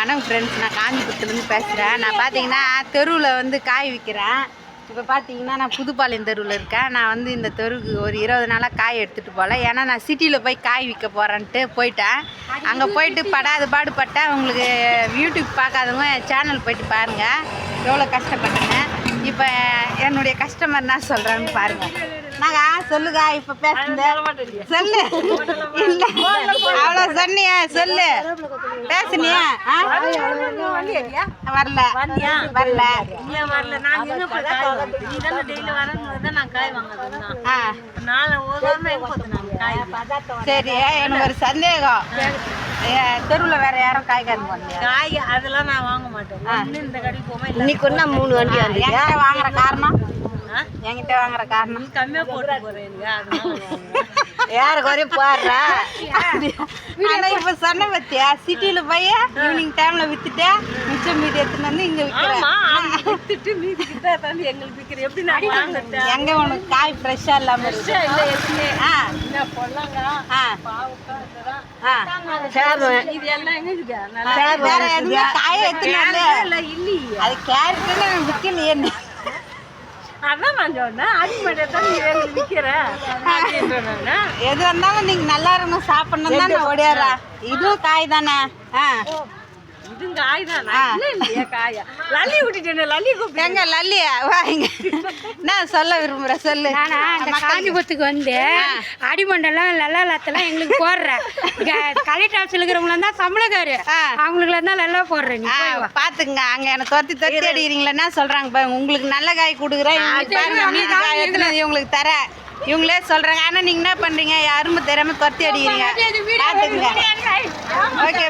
வணக்கம் ஃப்ரெண்ட்ஸ் நான் காஞ்சிபுரத்துலேருந்து பேசுகிறேன் நான் பார்த்தீங்கன்னா தெருவில் வந்து காய் விற்கிறேன் இப்போ பார்த்தீங்கன்னா நான் புதுப்பாளையம் தெருவில் இருக்கேன். நான் வந்து இந்த தெருவுக்கு ஒரு இருபது நாளாக காய் எடுத்துகிட்டு போகல ஏன்னா நான் சிட்டியில் போய் காய் விற்க போகிறேன்ட்டு போயிட்டேன். அங்கே போயிட்டு படாது பாடுபட்டேன். உங்களுக்கு யூடியூப் பார்க்காதவங்க என் சேனல் போயிட்டு பாருங்கள் எவ்வளோ கஷ்டப்பட்டேன்னு. இப்போ என்னுடைய கஸ்டமர் என்ன சொல்கிறான்னு பாருங்கள் நாங்க சொல்லுங்க இப்போ பேசுங்க. சொல்லு இல்ல. சொன்னிய சொல்லு. பேசுனியா? ஆ? வரல. வரல. காய் காய் காய்? சரி எனக்கு ஒரு சந்தேகம். தெருவில் வேற யாரும் காய்கறி போடலையா காய் அதெல்லாம் நான் வாங்க மாட்டேன். ஒண்ணு இந்த கடைக்கு போமா இல்ல இன்னைக்கு ஒண்ணா மூணு வண்டி வாங்குற காரணம்? என்கிட்ட வாங்குற காரணம். கம்மியா போட்டு வாங்குறேன். யாரு குறையும் பாடுறா. ஆனா இப்ப சொன்ன பத்தியா சிட்டில போய் ஈவினிங் டைம்ல வித்துட்டு மிச்சம் மீதி எடுத்துன்னு வந்து இங்க வித்துட்டு மீதி கிட்ட தந்து எங்களுக்கு விக்கிற எப்படி நான் எங்க உனக்கு காய் ஃப்ரெஷ்ஷா இல்லாம பொல்லாங்க ஆ பாவக்காய் இதெல்லாம். ஆ. சேவை. இது எல்லாம் எங்க இருக்குதா நல்லா வேற எதுவுமே காய எடுத்துனால இல்ல. இல்லையே. அது கேரட்டுன்னு விற்கலையே நான் சொன்னேன் அடிமட்டை தான் நீ எங்களுக்கு விக்கிற அப்படின்றேன் நான் எது வந்தாலும் நீங்க நல்லா இருக்கணும் சாப்பிடணும் தான் நான் ஓடியாரா? இதுவும் காய் தானே? ஆ. இதுங்க காய் தான் நான் இல்லையா காயா? லல்லி விட்டுட்டேன் லல்லி கூப்பிட்டு எங்க லல்லியா வாங்க நான் சொல்ல விரும்புற சொல்லு. அந்த காஞ்சிபுரத்துக்கு வந்து அடிமண்டலம் லல்லாலத்தெல்லாம் எங்களுக்கு போடுறேன் கலெக்டர் ஆஃபீஸில் இருக்கிறவங்கள தான் சம்பளக்காரு. ஆ. அவங்களுக்கு தான் நல்லா போடுறேன். பாத்துங்க அங்க என்ன துரத்தி துரத்தி அடிக்கிறீங்களா என்ன சொல்றாங்க பாருங்க. உங்களுக்கு நல்ல காய் கொடுக்குறேன் இவங்களுக்கு இவங்களுக்கு தரேன் இவங்களே சொல்றாங்க ஆனா நீங்க என்ன பண்றீங்க? யாருமே தெரியாம துரத்தி அடிக்கிறீங்க. பாத்துங்க ஓகே